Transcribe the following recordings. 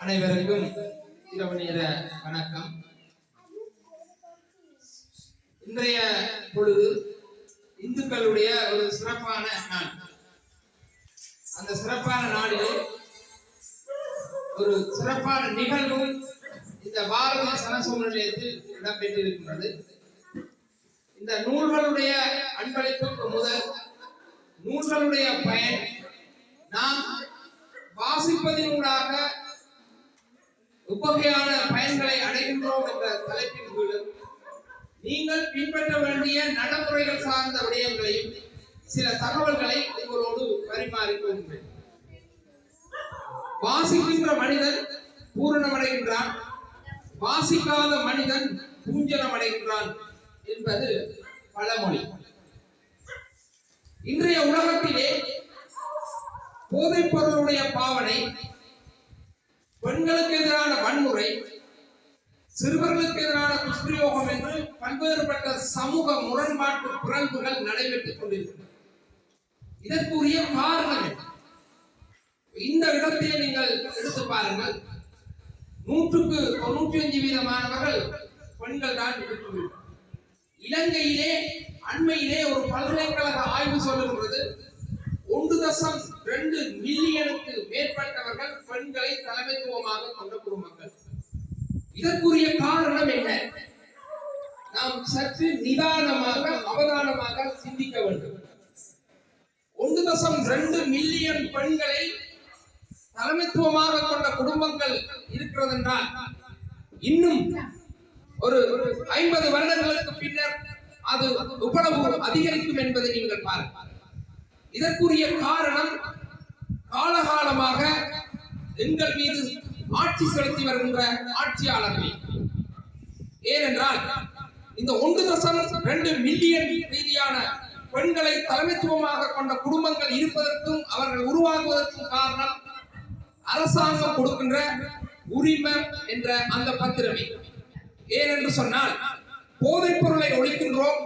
அனைவருக்கும் இரவு நேர வணக்கம். இன்றைய பொழுது இந்துக்களுடைய ஒரு சிறப்பான நாள். அந்த சிறப்பான நாளிலே ஒரு சிறப்பான நிகழ்வும் இந்த பாரத சனசூழ் நிலையத்தில் இடம்பெற்றிருக்கின்றது இந்த நூல்களுடைய அன்பளிப்புக்கு முதல் நூல்களுடைய பயன் நாம் வாசிப்பதினூடாக உபகையான பயன்களை அடைகின்றோம் என்ற தலைப்பின் கீழும் நீங்கள் பின்பற்ற வேண்டிய நடைமுறைகள் சார்ந்த விடயங்களையும் சில தகவல்களை உங்களோடு பரிமாறிக்கொள்கிறேன் வாசிக்கின்ற மனிதன் பூரணமடைகின்றான். வாசிக்காத மனிதன் பூஞ்சனமடைகின்றான் என்பது பழமொழி. இன்றைய உலகத்திலே போதைப் பொருளுடைய பாவனை பெண்களுக்கு எதிரான வன்முறை சிறுவர்களுக்கு எதிரான துஷ்பிரயோகம் என்று பல்வேறுபட்ட சமூக முரண்பாட்டு பிறழ்வுகள் நடைபெற்றுக் கொண்டிருக்கின்றன. இதற்குரிய காரணம் இந்த இடத்தை நீங்கள் எடுத்து பாருங்கள். நூற்றுக்கு தொண்ணூற்றி அஞ்சு வீதமானவர்கள் பெண்கள் தான் இருக்கிறார்கள் இலங்கையிலே அண்மையிலே ஒரு பல்கலைக்கழக ஆய்வு சொல்லுகிறது ஒன்று தசம் ரெண்டு மில்லியனுக்கு மேற்பட்டவர்கள் பெண்களை தலைமைத்துவமாக கொண்ட குடும்பங்கள் இதற்குரிய காரணம் என்ன? நாம் சற்று நிதானமாக அவதானமாக சிந்திக்க வேண்டும். ஒன்று தசம் ரெண்டு மில்லியன் பெண்களை தலைமைத்துவமாக கொண்ட குடும்பங்கள் இருக்கிறது என்றால் இன்னும் ஒரு ஐம்பது வருடங்களுக்கு பின்னர் அது எவ்வளவு அதிகரிக்கும் என்பதை நீங்கள் பாருங்கள். இதற்குரிய காரணம் காலகாலமாக எங்கள் மீது ஆட்சி செலுத்தி வருகின்ற ஆட்சியாளர்கள். ஏனென்றால் இந்த ஒன்று தசம் ரெண்டு மில்லியன் ரீதியான பெண்களை தலைமைத்துவமாக கொண்ட குடும்பங்கள் இருப்பதற்கும் அவர்கள் உருவாகுவதற்கும் காரணம் அரசாங்கம் கொடுக்கின்ற உரிமை என்ற அந்த பத்திரமே. ஏனென்று சொன்னால் போதைப் பொருளை ஒழிக்கின்றோம்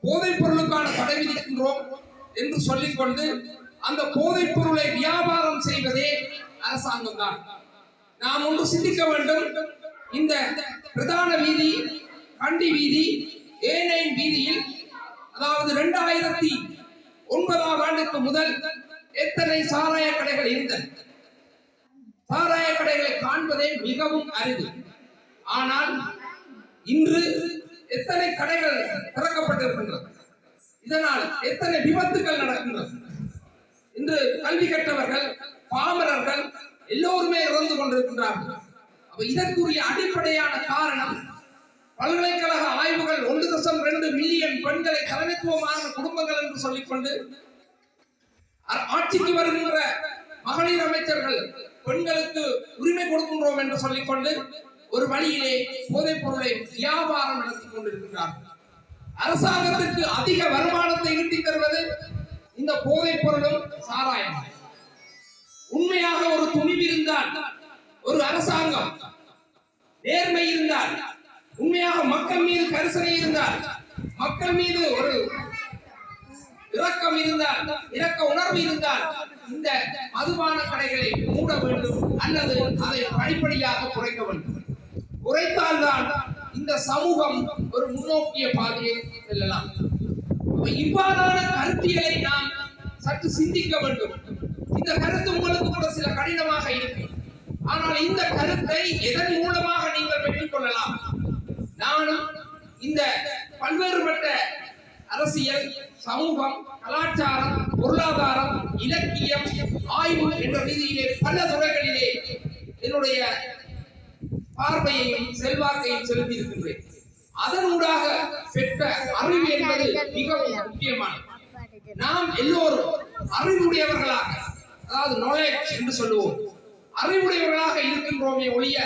போதைப் பொருளுக்கான தடை விதிக்கின்றோம் என்று சொல்லிக்கொண்டு அந்த போதைப் பொருளை வியாபாரம் செய்வதே அரசாங்கம் தான் நாம் ஒன்று சிந்திக்க வேண்டும். இந்த பிரதான வீதி கண்டி வீதி ஏனைன் வீதியில் அதாவது இரண்டாயிரத்தி ஒன்பதாம் ஆண்டுக்கு முதல் எத்தனை சாராய கடைகள் இருந்தன? சாராய கடைகளை காண்பதே மிகவும் அரிது. ஆனால் இன்று எத்தனை கடைகள் திறக்கப்பட்டிருக்கின்றன? இதனால் எத்தனை விபத்துகள் நடக்கின்றன? இன்று கல்வி கற்றவர்கள் பாமரர்கள் எல்லோருமே இறந்து கொண்டிருக்கின்றார்கள். அப்ப இதற்குரிய அடிப்படையான காரணம் பல்கலைக்கழக ஆய்வுகள் ஒன்று தசம் ரெண்டு மில்லியன் பெண்களை தலைமைத்துவமான குடும்பங்கள் என்று சொல்லிக்கொண்டு ஆட்சிக்கு வருகின்ற மகளிர் அமைச்சர்கள் பெண்களுக்கு உரிமை கொடுக்கின்றோம் என்று சொல்லிக்கொண்டு ஒரு வழியிலே போதைப் பொருளை வியாபாரம் நடத்தி கொண்டிருக்கிறார்கள் அரசாங்கத்திற்கு அதிக வருமானத்தை ஈட்டி தருவது இந்த போதைப் பொருளும் சாராயம். உண்மையாக ஒரு துணிவு இருந்தால் ஒரு அரசாங்கம் நேர்மை இருந்தால் உண்மையாக மக்கள் மீது கரிசனை இருந்தால் மக்கள் மீது ஒரு இரக்கம் இருந்தால் இரக்க உணர்வு இருந்தால் இந்த மதுபான கடைகளை மூட வேண்டும் அல்லது அதை படிப்படியாக குறைக்க வேண்டும். குறைத்தால்தான் இந்த சமூகம் ஒரு முன்னோக்கிய பாதையை செல்லலாம். இவ்வாறான கருத்தியலை நாம் சற்று சிந்திக்க வேண்டும். இந்த கருத்து உங்களுக்கு கூட சில கடினமாக இருக்கும். ஆனால் இந்த கருத்தை எதன் மூலமாக நீங்கள் பெற்றுக் கொள்ளலாம் நானும் இந்த பல்வேறுபட்ட அரசியல் சமூகம் கலாச்சாரம் பொருளாதாரம் இலக்கியம் ஆய்வு என்ற ரீதியிலே பல துறைகளிலே என்னுடைய பார்வையையும் செல்வாக்கையும் செலுத்தி இருக்கின்றேன் அதனூடாக பெற்ற அறிவு என்பது மிகவும் முக்கியமானது. நாம் எல்லோரும் அறிவுடையவர்களாக அதாவது நாலேஜ் என்று சொல்லுவோம் அறிவுடையவர்களாக இருக்கின்றோமே ஒழிய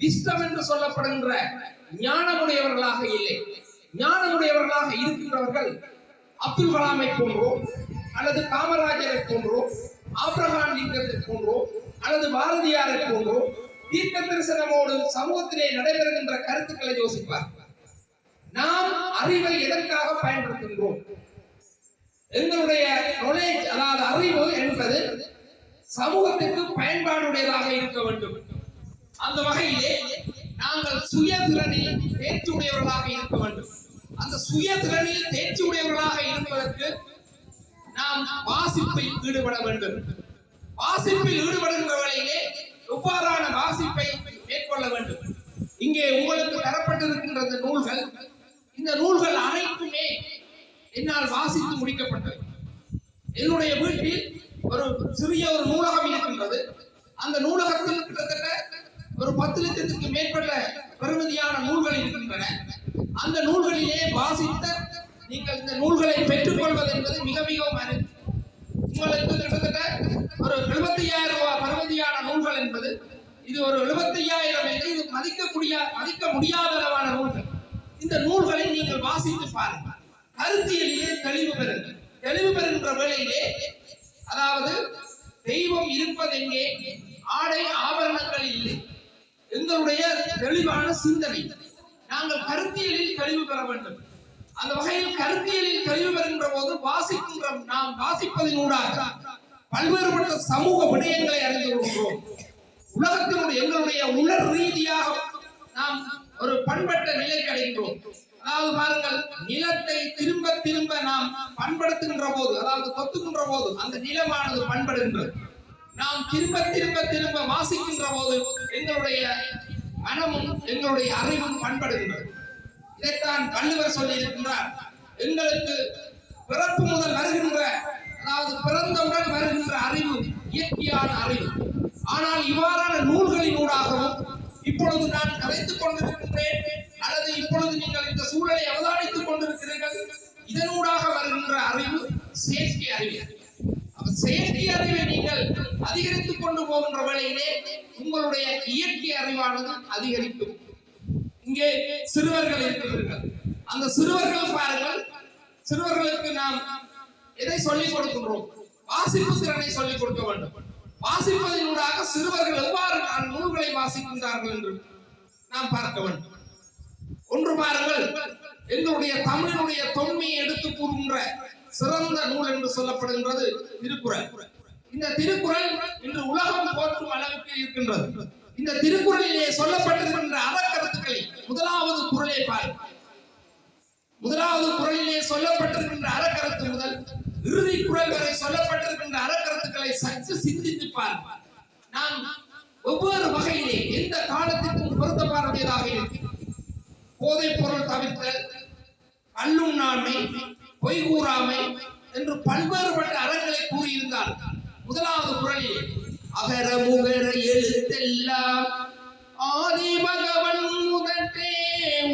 விஸ்டம் என்று சொல்லப்படுகின்ற ஞானமுடையவர்களாக இல்லை. ஞானமுடையவர்களாக இருக்கின்றவர்கள் அப்துல் கலாமை போன்றோ அல்லது காமராஜரை போன்றோ ஆப்ரஹாம் லிங்கத்தை போன்றோ அல்லது பாரதியாரை போன்றோ தீர்க்க தரிசனமோடு சமூகத்திலே நடைபெறுகின்ற கருத்துக்களை யோசிப்பார். நாம் அறிவை எதற்காக பயன்படுத்துகின்றோம்? எங்களுடைய நாலேஜ் அதாவது அறிவு என்பது சமூகத்திற்கு பயன்பாடுடையதாக இருக்க வேண்டும். அந்த வகையிலே நாங்கள் சுயதிறனில் தேர்ச்சி உடையவர்களாக இருக்க வேண்டும். அந்த சுயதிறனில் தேர்ச்சி உடையவர்களாக இருப்பதற்கு நாம் வாசிப்பில் ஈடுபட வேண்டும். வாசிப்பில் ஈடுபடுகின்ற வேளையிலே எவ்வாறான வாசிப்பை மேற்கொள்ள வேண்டும்? இங்கே உங்களுக்கு தரப்பட்டிருக்கின்ற இந்த நூல்கள். இந்த நூல்கள் அனைத்துமே என்னால் வாசித்து முடிக்கப்பட்டது என்னுடைய வீட்டில் ஒரு சிறிய ஒரு நூலகம் இருக்கின்றது. அந்த நூலகத்தில் கிட்டத்தட்ட ஒரு பத்து லட்சத்துக்கு மேற்பட்ட பெருமதியான நூல்கள் இருக்கின்றன. அந்த நூல்களிலே வாசித்த நீங்கள் இந்த நூல்களை பெற்றுக்கொள்வது என்பது மிக மிகவும் அரிது. உங்களுக்கு கிட்டத்தட்ட ஒரு எழுபத்தையாயிரம் ரூபாய் பெறுமதியான நூல்கள் என்பது இது ஒரு எழுபத்தையாயிரம் என்று இது மதிக்கக்கூடிய மதிக்க முடியாத அளவான நூல்கள். இந்த நூல்களை நீங்கள் வாசித்து பாருங்கள். கருத்தியலிலே தெளிவு பெறுங்கள். தெளிவு பெறுகின்ற வேளையிலே அதாவது தெய்வம் இருப்பதெங்கே ஆடை ஆபரணங்கள் இல்லை. எங்களுடைய தெளிவான சிந்தனை. நாங்கள் கருத்தியலில் தெளிவு பெற வேண்டும். அந்த வகையில் கருத்தியலில் தெளிவு பெறுகின்ற போது வாசிக்கின்ற நாம் வாசிப்பதினூடாக பல்வேறுபட்ட சமூக விடயங்களை அறிந்து கொள்கிறோம். உலகத்தினுடைய எங்களுடைய உணர் ரீதியாக நாம் ஒரு பண்பட்ட நிலை கிடைக்கிறோம் அதாவது பாருங்கள் நிலத்தை திரும்ப திரும்ப நாம் பண்படுத்துகின்ற போது அதாவது தொத்துகின்ற போது அந்த நிலமானது பண்படுகின்றது. நாம் திரும்ப திரும்ப திரும்ப வாசிக்கின்ற போது எங்களுடைய மனமும் எங்களுடைய அறிவும் பண்படுகின்றது. இதைத்தான் வள்ளுவர் சொல்லி இருக்கின்றார் எங்களுக்கு பிறப்பு முதல் வருகின்ற அதாவது பிறந்தவுடன் வருகின்ற அறிவு இயற்கையான அறிவு. ஆனால் இவ்வாறான நூல்களின் ஊடாகவும் இப்பொழுது நான் கதைத்துக் கொண்டிருக்கின்றேன் அல்லது இப்பொழுது நீங்கள் இந்த சூழலை அவதானித்துக் கொண்டிருக்கிறீர்கள் இதனூடாக வருகின்ற அறிவு செயற்கை அறிவு. செயற்கை அறிவை நீங்கள் அதிகரித்துக் கொண்டு போகின்ற வேளையிலே உங்களுடைய இயற்கை அறிவானது அதிகரிக்கும். இங்கே சிறுவர்கள் இருக்கிறீர்கள். அந்த சிறுவர்கள் பாருங்கள். சிறுவர்களுக்கு நாம் எதை சொல்லிக் கொடுக்கின்றோம்? வாசிப்பு திறனை சொல்லிக் கொடுக்க வேண்டும். வாசிப்பதினூடாக சிறுவர்கள் எவ்வாறு நான் நூல்களை வாசிக்கின்றார்கள் என்று நாம் பார்க்க வேண்டும். ஒன்று பாருங்கள். எங்களுடைய தமிழனுடைய தொன்மையை எடுத்து கூறுகின்ற சிறந்த நூல் என்று சொல்லப்படுகின்றது திருக்குறள். இந்த திருக்குறள் இன்று உலகம் போற்றும் அளவுக்கு இருக்கின்றது. இந்த திருக்குறளிலே சொல்லப்பட்டிருக்கின்ற அறக்கருத்துக்களை முதலாவது குரலை பாருங்கள் முதலாவது குறளிலே சொல்லப்பட்டிருக்கின்ற அறக்கருத்து முதல் இறுதி குரல் வரை சொல்லப்பட்டிருக்கின்ற அறக்கருத்துக்களை சற்று சிந்தித்து பார். நாம் ஒவ்வொரு வகையிலே எந்த காலத்திற்கும் பொருத்தப்பாருடையதாக இருக்கும். போதைப் பொருள் தவிர்த்தல் அல்லும் நாண்மை பொய் கூறாமை என்று பல்வேறுபட்ட அறங்களை கூறியிருந்தார் முதலாவது குரலில் அகர முகர எழுத்தெல்லாம் ஆதி பகவன் முதற்றே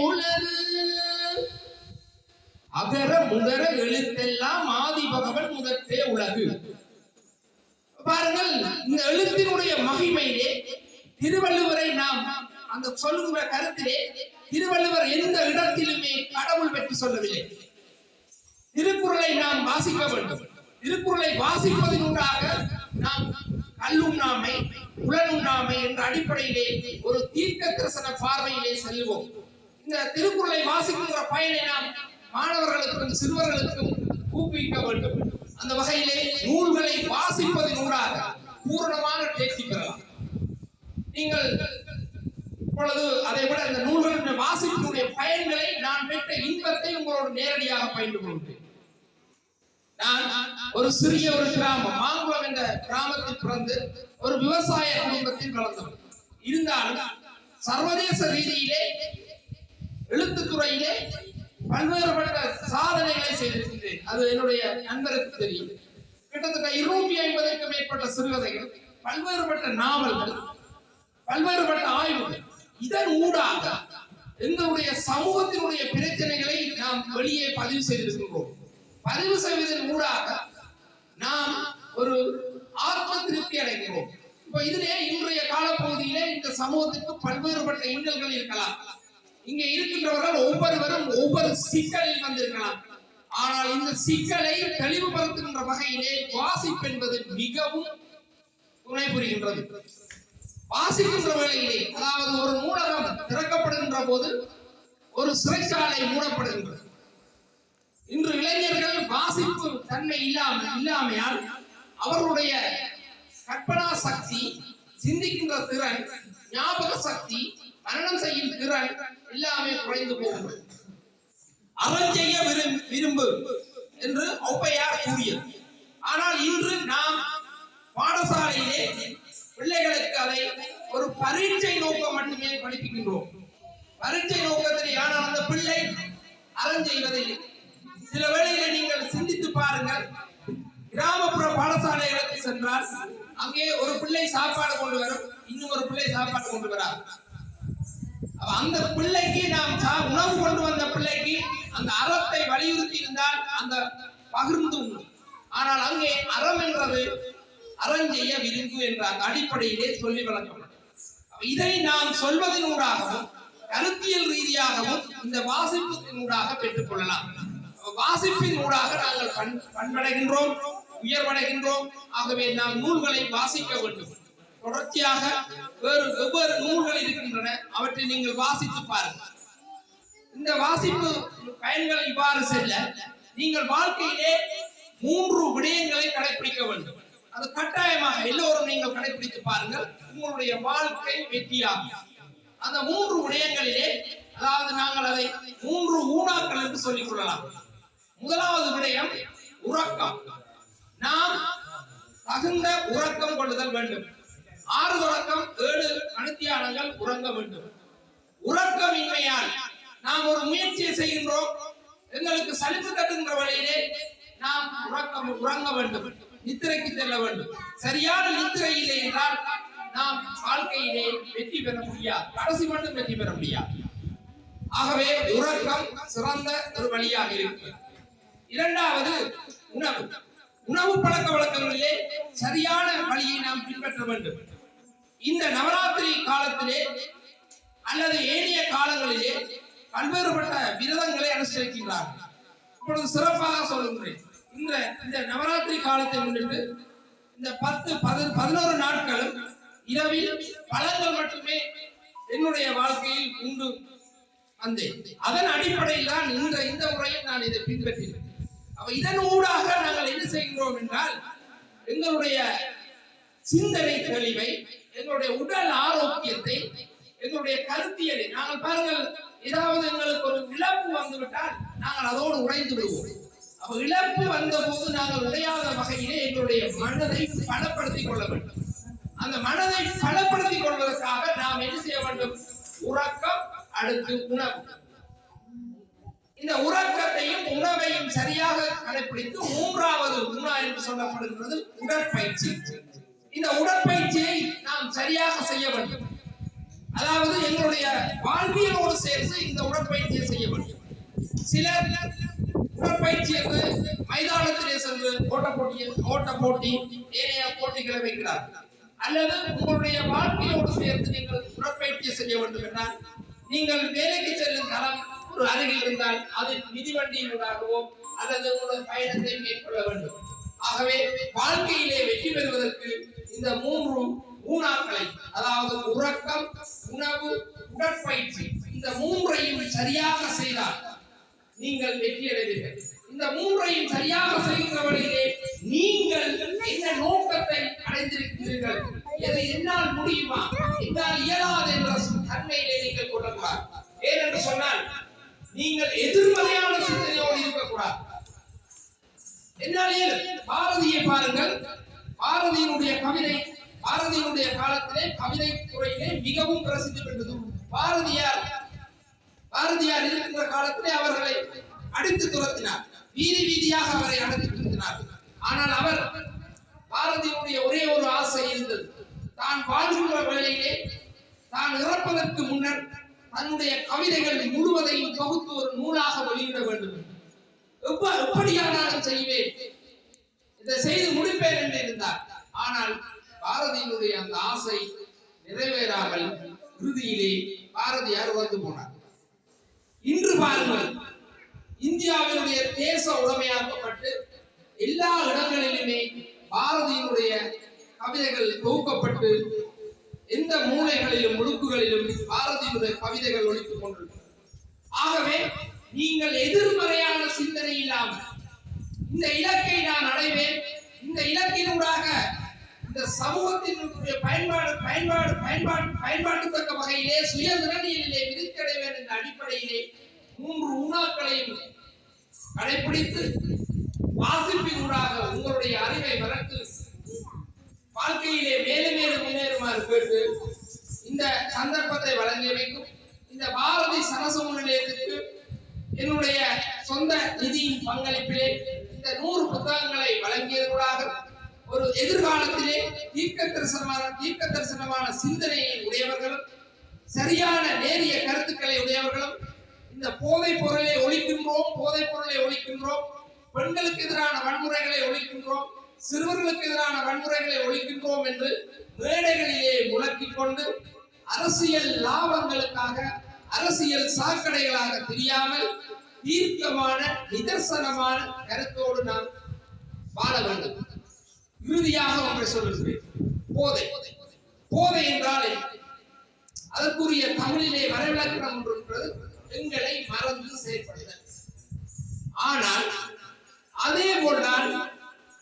உலகு அகர முகர எழுத்தெல்லாம் ஆதி பகவன் முதற்றே உலகு பாருங்கள் இந்த எழுத்தினுடைய மகிமையிலே திருவள்ளுவரை நாம் அந்த சொல்லுகிற கருத்திலே திருவள்ளுவர் எந்த இடத்திலுமே கடவுள் பற்றி சொல்லவில்லை. திருக்குறளை நாம் வாசிக்க வேண்டும். திருக்குறளை வாசிப்பதனூடாக நாம் கல்லுண்ணாமை உடலுண்ணாமை என்ற அடிப்படையிலே ஒரு தீர்க்க தரிசன பார்வையிலே செல்வோம். இந்த திருக்குறளை வாசிக்கின்ற பயனை நாம் மாணவர்களுக்கும் சிறுவர்களுக்கும் ஊக்குவிக்க வேண்டும். அந்த வகையிலே நூல்களை வாசிப்பதனூடாக பூரணமாக தேர்ச்சி பெறலாம். நீங்கள் இப்பொழுது அதை விட அந்த நூல்களின் வாசிப்பினுடைய பயன்களை நான் பெற்ற இன்பத்தை உங்களோடு நேரடியாக பயின்று கொண்டேன் நான் ஒரு சிறிய ஒரு கிராமம் மாங்குளம் என்ற கிராமத்தில் பிறந்து ஒரு விவசாய குடும்பத்தில் வளர்ந்தவன். இருந்தாலும் சர்வதேச ரீதியிலே எழுத்துத்துறையிலே பல்வேறுபட்ட சாதனைகளை செய்திருக்கின்றேன். அது என்னுடைய நண்பருக்கு தெரியும். கிட்டத்தட்ட இருநூற்றி ஐம்பதுக்கு மேற்பட்ட சிறுகதைகள் பல்வேறுபட்ட நாவல்கள் பல்வேறுபட்ட ஆய்வுகள். இதன் ஊடாக எங்களுடைய சமூகத்தினுடைய பிரச்சனைகளை நாம் வெளியே பதிவு செய்திருக்கின்றோம். பதிவு செய்வதன் ஊடாக நாம் ஒரு ஆத்ம திருப்தி அடைகிறோம். இப்ப இதிலே இன்றைய காலப்பகுதியிலே இந்த சமூகத்துக்கு பல்வேறுபட்ட இன்னல்கள் இருக்கலாம். இங்க இருக்கின்றவர்கள் ஒவ்வொருவரும் ஒவ்வொரு சிக்கலில் வந்திருக்கலாம். ஆனால் இந்த சிக்கலை தெளிவுபடுத்துகின்ற வகையிலே வாசிப்பு என்பது மிகவும் துணை புரிகின்றது. வாசிக்கின்ற வேளையிலே அதாவது ஒரு நூலகம் திறக்கப்படுகின்ற போது ஒரு சிறைச்சாலை மூடப்படுகின்றது. இன்று இளைஞர்கள் வாசிப்பு தன்மை இல்லாமல் இல்லாமையால் அவர்களுடைய கற்பனா சக்தி சிந்திக்கின்ற திறன் ஞாபக சக்தி மரணம் செய்யும் திறன் எல்லாமே குறைந்து போகும். அறம் செய்ய விரும்- விரும்பு என்று ஔப்பையார் கூறியது. ஆனால் இன்று நாம் பாடசாலையிலே பிள்ளைகளுக்கு அதை ஒரு பரீட்சை நோக்கம் மட்டுமே படிப்புகின்றோம் பரீட்சை நோக்கத்தில் ஆனால் அந்த பிள்ளை அறம் செய்வதில்லை அங்கே ஒரு பிள்ளை சாப்பாடு கொண்டு வரும் இன்னும் ஒரு பிள்ளை சாப்பாடு கொண்டு வரா அந்த பிள்ளைக்கு நாம் சா- உணவு கொண்டு வந்த பிள்ளைக்கு அந்த அறத்தை வலியுறுத்தி இருந்தால் அந்த பகிர்ந்து உண்ணும். ஆனால் அங்கே அறம் என்றது அறஞ்செய்ய விரும்பு என்ற அந்த அடிப்படையிலே சொல்லி வழங்கப்படும். இதை நாம் சொல்வதனூடாகவும் கருத்தியல் ரீதியாகவும் இந்த வாசிப்பத்தினூடாக பெற்றுக்கொள்ளலாம். அப்ப வாசிப்பின் ஊடாக நாங்கள் பண் பண்படைகின்றோம். உயர்வடைகின்றோம். ஆகவே நாம் நூல்களை வாசிக்க வேண்டும். தொடர்ச்சியாக வேறு வெவ்வேறு நூல்கள் இருக்கின்றன. அவற்றை நீங்கள் வாசித்து பாருங்கள். இந்த வாசிப்பு பயன்கள் இவ்வாறு செல்ல நீங்கள் வாழ்க்கையிலே மூன்று விடயங்களை கடைபிடிக்க வேண்டும். அது கட்டாயமாக எல்லோரும் நீங்கள் கடைபிடித்து பாருங்கள். உங்களுடைய வாழ்க்கை வெற்றியாகும். அந்த மூன்று விடயங்களிலே அதாவது நாங்கள் அதை மூன்று ஊனாக்கள் என்று சொல்லிக் கொள்ளலாம். முதலாவது விடயம் உறக்கம். நாம் தகுந்த உறக்கம் கொள்ளுதல் வேண்டும். ஆறு தொடக்கம் ஏழு அனுத்தியானங்கள் உறங்க வேண்டும். உறக்கமின்மையால் நாம் ஒரு முயற்சியை செய்கின்றோம். எங்களுக்கு சலிப்பு தட்டுகின்ற வழியிலே நாம் உறக்கம் உறங்க வேண்டும். நித்திரைக்கு செல்ல வேண்டும். சரியான நித்திரை இல்லை என்றால் நாம் வாழ்க்கையிலே வெற்றி பெற முடியாது. கடைசி மட்டும் வெற்றி பெற முடியாது. ஆகவே உறக்கம் சிறந்த ஒரு வழியாக இருக்கு இரண்டாவது உணவு. உணவு பழக்க வழக்கங்களிலே சரியான வழியை நாம் பின்பற்ற வேண்டும். இந்த நவராத்திரி காலத்திலே அல்லது ஏனைய காலங்களிலே பல்வேறுபட்ட விரதங்களை அனுசரிக்கின்றார்கள். இப்பொழுது சிறப்பாக சொல்லுகிறேன். இந்த இந்த நவராத்திரி காலத்தை முன்னிட்டு இந்த பத்து பதினோரு நாட்களும் இரவில் பழங்கள் மட்டுமே என்னுடைய வாழ்க்கையில் உண்டு. வந்தேன் அதன் அடிப்படையில் தான் இந்த இந்த முறையில் நான் இதை பின்பற்றினேன். அப்ப இதன் ஊடாக நாங்கள் என்ன செய்கிறோம் என்றால் எங்களுடைய சிந்தனை தெளிவை எங்களுடைய உடல் ஆரோக்கியத்தை எங்களுடைய கருத்தியலை நாங்கள் பாருங்கள் ஏதாவது எங்களுக்கு ஒரு இழப்பு வந்துவிட்டால் நாங்கள் அதோடு உடைந்து விடுவோம். அப்ப இழப்பு வந்த போது நாங்கள் உடையாத வகையிலே எங்களுடைய மனதை பலப்படுத்திக் கொள்ள வேண்டும். அந்த மனதை பலப்படுத்திக் கொள்வதற்காக நாம் என்ன செய்ய வேண்டும்? உறக்கம் அடுத்து உணவு. இந்த உறக்கத்தையும் உணவையும் சரியாக கடைபிடித்து மூன்றாவது உணா என்று சொல்லப்படுகிறது உடற்பயிற்சி. இந்த உடற்பயிற்சியை நாம் சரியாக செய்ய வேண்டும். அதாவது எங்களுடைய வாழ்வியலோடு சேர்த்து இந்த உடற்பயிற்சியை செய்ய வேண்டும். சிலர் உடற்பயிற்சி என்று மைதானத்திலே சென்று ஓட்ட போட்டி ஓட்ட போட்டி ஏனைய போட்டிகளை வைக்கிறார்கள் அல்லது உங்களுடைய வாழ்க்கையோடு சேர்த்து நீங்கள் உடற்பயிற்சி செய்ய வேண்டும் என்றால் நீங்கள் வேலைக்கு செல்லும் தரம் ஒரு அருகில் இருந்தால் அது மிதிவண்டியினூடாகவும் அல்லது உங்களுடைய பயணத்தை மேற்கொள்ள வேண்டும். ஆகவே வாழ்க்கையிலே வெற்றி பெறுவதற்கு இந்த மூன்று ஊனாக்களை அதாவது உறக்கம் உணவு உடற்பயிற்சி இந்த மூன்றையும் சரியாக செய்தால் நீங்கள் வெற்றி அடைவீர்கள். இந்த மூன்றையும் சரியாக செய்கிற வழியிலே நீங்கள் என்ன நோக்கத்தை அடைந்திருக்கிறீர்கள்? இதை என்னால் முடியுமா? என்னால் இயலாது என்ற தன்மையிலே நீங்கள் கொள்ளக்கூடாது ஏனென்று சொன்னால் நீங்கள் எதிர்மறையான சிந்தனையோடு இருக்கக்கூடாது. என்னாலே பாரதியை பாருங்கள். பாரதியினுடைய கவிதை பாரதியினுடைய காலத்திலே கவிதை துறையிலே மிகவும் பிரசித்தி பெற்றது. பாரதியார் பாரதியார் இருக்கின்ற காலத்திலே அவர்களை அடித்து துரத்தினார். வீதி வீதியாக அவரை அடித்து துரத்தினார். ஆனால் அவர் பாரதியினுடைய ஒரே ஒரு ஆசை இருந்தது. தான் வாழ்கின்ற வேளையிலே தான் இறப்பதற்கு முன்னர் தன்னுடைய கவிதைகள் முழுவதையும் தொகுத்து ஒரு நூலாக வெளியிட வேண்டும். எப்படியானாலும் செய்வேன்? இதை செய்து முடிப்பேன் என்று இருந்தார். ஆனால் பாரதியினுடைய அந்த ஆசை நிறைவேறாமல் இறுதியிலே பாரதியார் வந்து போனார்? இன்று பாருங்கள் இந்தியாவினுடைய தேச உடமையாக்கப்பட்டு எல்லா இடங்களிலுமே பாரதியினுடைய கவிதைகள் தொகுக்கப்பட்டு எந்த மூலைகளிலும் முடுக்குகளிலும் பாரதியுடைய கவிதைகள் ஒழித்துக் கொண்டிருக்கிறது. ஆகவே நீங்கள் எதிர்மறையான சிந்தனை இல்லாமல் இந்த இலக்கை நான் அடைவேன். இந்த இலக்கினூடாக இந்த சமூகத்தினுடைய பயன்பாடு பயன்பாடு பயன்பாடு பயன்பாட்டுத்தக்க வகையிலே சுய நிர்ணயிலே விதிக்கடைவேன் என்ற அடிப்படையிலே மூன்று உணாக்களையும் கடைபிடித்து வாசிப்பினூடாக உங்களுடைய அறிவை வளர்த்து வாழ்க்கையிலே மேலும் மேலும் முன்னேறுமாறு கேட்டு இந்த சந்தர்ப்பத்தை வழங்கியமைக்கும் இந்த பாரதி சரசு நிலையத்திற்கு என்னுடைய சொந்த நிதியின் பங்களிப்பிலே இந்த நூறு புத்தகங்களை வழங்கியதற்காக ஒரு எதிர்காலத்திலே தீர்க்க தரிசனமான தீர்க்க தரிசனமான சிந்தனையை உடையவர்களும் சரியான நேரிய கருத்துக்களை உடையவர்களும் இந்த போதைப் பொருளை ஒழிக்கின்றோம் போதைப் பொருளை ஒழிக்கின்றோம் பெண்களுக்கு எதிரான வன்முறைகளை ஒழிக்கின்றோம் சிறுவர்களுக்கு எதிரான வன்முறைகளை ஒழிக்கின்றோம் என்று மேடைகளிலே முழக்கிக் கொண்டு அரசியல் லாபங்களுக்காக அரசியல் சாக்கடைகளாக தெரியாமல் தீர்க்கமான நிதர்சனமான கருத்தோடு நாம் வாழ வேண்டும். இறுதியாக ஒன்றை சொல்லுகிறேன். போதை. போதை என்றால் அதற்குரிய தமிழிலே வரவிலக்கணம் ஒன்று இருக்கிறது. பெண்களை மறந்து செயல்படுதல் ஆனால் அதே போல்தான்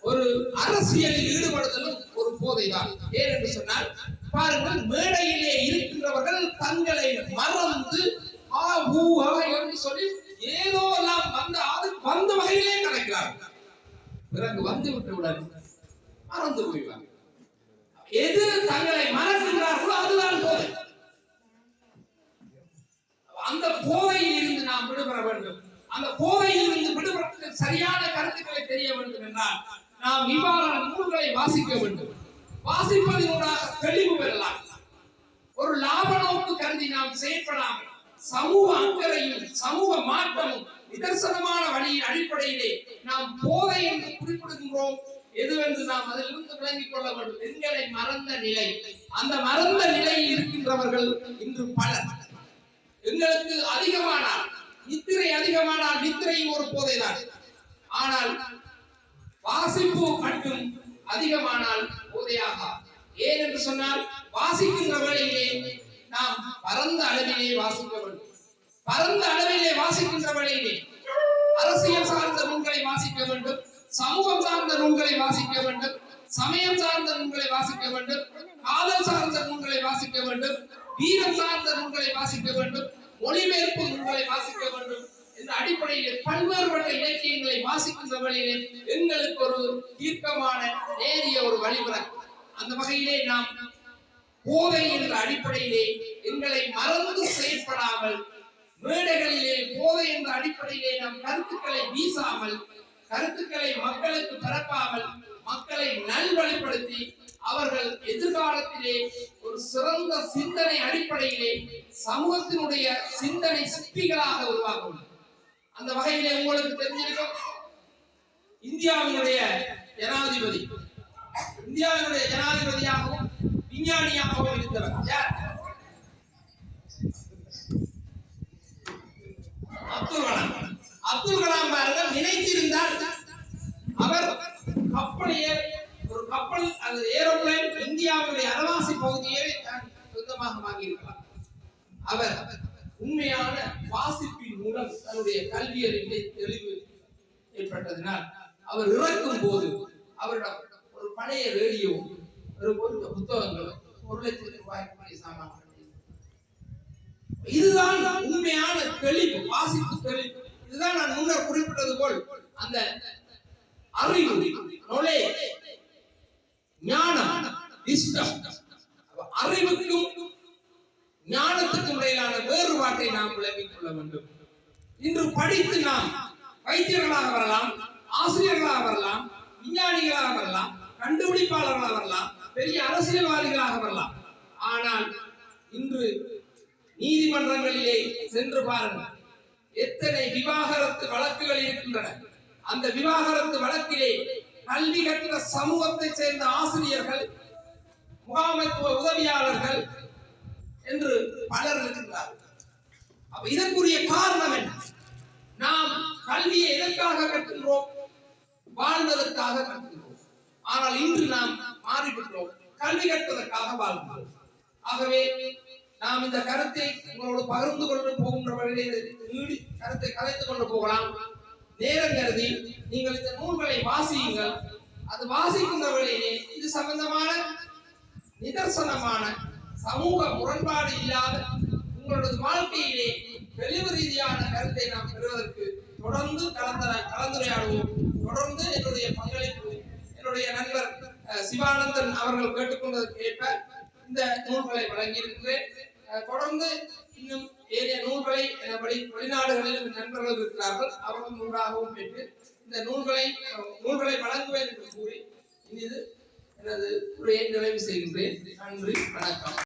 ஒரு அரசியலில் ஈடுபடுதலும் ஒரு போதைதான். ஏன் என்று சொன்னால் பாருங்கள் மேடையிலே இருக்கின்றவர்கள் தங்களை மறந்து ஆ ஊ என்று சொல்லி ஏதோ எல்லாம் வந்த அது வந்த வகையிலே கிடைக்கிறார்கள் பிறகு வந்து விட்டவுடன் மறந்து போய்வாங்க எது தங்களை மறக்கிறார்களோ அதுதான் போதை. அந்த போதையில் இருந்து நாம் விடுபட வேண்டும். அந்த போதையில் இருந்து விடுபடுவதற்கு சரியான கருத்துக்களை தெரிய வேண்டும் என்றால் நாம் இவ்வாறான நூல்களை வாசிக்க வேண்டும். வாசிப்பதனூடாக தெளிவு பெறலாம். ஒரு லாப நோக்கு கருதி நாம் செயற்படாமல் சமூக அக்கறையும் சமூக மாற்றமும் நிதர்சனமான வழியின் அடிப்படையிலே நாம் போதை என்று குறிப்பிடுகின்றோம். எதுவென்று நாம் அதிலிருந்து விளங்கிக் கொள்ள வேண்டும். எங்களை மறந்த நிலை. அந்த மறந்த நிலையில் இருக்கின்றவர்கள் இன்று பலர். எங்களுக்கு அதிகமானால் நித்திரை அதிகமானால் நித்திரையும் ஒரு போதைதான். ஆனால் வாசிப்பு மட்டும் அதிகமானால் போதையாக. ஏன் என்று சொன்னால் வாசிக்கின்ற வேளையிலே நாம் பரந்த அளவிலே வாசிக்க வேண்டும். பரந்த அளவிலே வாசிக்கின்ற வேளையிலே அரசியல் சார்ந்த நூல்களை வாசிக்க வேண்டும். சமூகம் சார்ந்த நூல்களை வாசிக்க வேண்டும். சமயம் சார்ந்த நூல்களை வாசிக்க வேண்டும். காதல் சார்ந்த நூல்களை வாசிக்க வேண்டும். வீரம் சார்ந்த நூல்களை வாசிக்க வேண்டும். மொழிபெயர்ப்பு நூல்களை வாசிக்க வேண்டும். இந்த அடிப்படையிலே பல்வேறுபட்ட இலக்கியங்களை வாசிக்கின்ற வழியிலே எங்களுக்கு ஒரு தீர்க்கமான நேரிய ஒரு வழிமுறை அந்த வகையிலே நாம் போதை என்ற அடிப்படையிலே எங்களை மறந்து செயற்படாமல் மேடைகளிலே போதை என்ற அடிப்படையிலே நம் கருத்துக்களை வீசாமல் கருத்துக்களை மக்களுக்கு பரப்பாமல் மக்களை நல்வழிப்படுத்தி அவர்கள் எதிர்காலத்திலே ஒரு சிறந்த சிந்தனை அடிப்படையிலே சமூகத்தினுடைய சிந்தனை சிற்பிகளாக உருவாகும் அந்த வகையிலே உங்களுக்கு தெரிஞ்சிருக்கும். இந்தியாவினுடைய ஜனாதிபதி. இந்தியாவினுடைய ஜனாதிபதியாகவும் விஞ்ஞானியாகவும் இருக்கிறார். யார்? அப்துல் கலாம். அப்துல் கலாம் பாருங்கள் நினைத்திருந்தால் அவர் கப்பலையே ஒரு கப்பல் அல்லது ஏரோப்ளேன் இந்தியாவுடைய அரவாசி பகுதியை தான் சொந்தமாக அவர் அவர் உண்மையான வாசிப்பின் மூலம் தன்னுடைய கல்வியறிவிலே தெளிவு ஏற்பட்டதினால் அவர் இறக்கும் போது அவரிடம் ஒரு பழைய ரேடியோ ஒரு ஒரு புத்தகங்களும் ஒரு லட்சம் ரூபாய்க்கு மேலே சாமான் இதுதான் உண்மையான தெளிவு வாசிப்பு தெளிவு. இதுதான் நான் முன்னர் குறிப்பிட்டது போல் அந்த அறிவு நொலே ஞானம் அறிவுக்கும் ஞானத்துக்கு இடையிலான வேறுபாட்டை நாம் விளங்கிக் கொள்ள வேண்டும். இன்று படித்து நாம் வைத்தியர்களாக வரலாம் ஆசிரியர்களாக வரலாம் விஞ்ஞானிகளாக வரலாம் கண்டுபிடிப்பாளர்களாக வரலாம் பெரிய அரசியல்வாதிகளாக வரலாம். ஆனால் இன்று நீதிமன்றங்களிலே சென்று பாருங்கள். எத்தனை விவாகரத்து வழக்குகள் இருக்கின்றன. அந்த விவாகரத்து வழக்கிலே கல்வி கற்ற சமூகத்தை சேர்ந்த ஆசிரியர்கள் முகாமைத்துவ உதவியாளர்கள் என்று பலர் இருக்கிறார்கள். அப்ப இதற்குரிய காரணம் என்ன? நாம் கல்வியை எதற்காக கற்கின்றோம்? வாழ்வதற்காக கற்கின்றோம். ஆனால் இன்று நாம் மாறிவிட்டோம். கல்வி கற்பதற்காக வாழ்கிறோம். ஆகவே நாம் இந்த கருத்தை உங்களோடு பகிர்ந்து கொண்டு போகின்ற வழியிலே நீடி கருத்தை கலைத்துக் கொண்டு போகலாம். நேரம் கருதி நீங்கள் இந்த நூல்களை வாசியுங்கள். அது வாசிக்கின்ற வழியிலே இது சம்பந்தமான நிதர்சனமான சமூக முரண்பாடு இல்லாத உங்களது வாழ்க்கையிலே தெளிவு ரீதியான கருத்தை நாம் பெறுவதற்கு தொடர்ந்து கலந்தர கலந்துரையாடுவோம். தொடர்ந்து என்னுடைய பங்களிப்பு என்னுடைய நண்பர் சிவானந்தன் அவர்கள் கேட்டுக்கொண்டதற்கு ஏற்ப இந்த நூல்களை வழங்கியிருக்கிறேன். தொடர்ந்து இன்னும் ஏனைய நூல்களை எனபடி வெளிநாடுகளில் நண்பர்கள் இருக்கிறார்கள். அவர்கள் நூலாகவும் பெற்று இந்த நூல்களை நூல்களை வழங்குவேன் என்று கூறி இது எனது உரையை நிறைவு செய்கின்றேன். நன்றி வணக்கம்.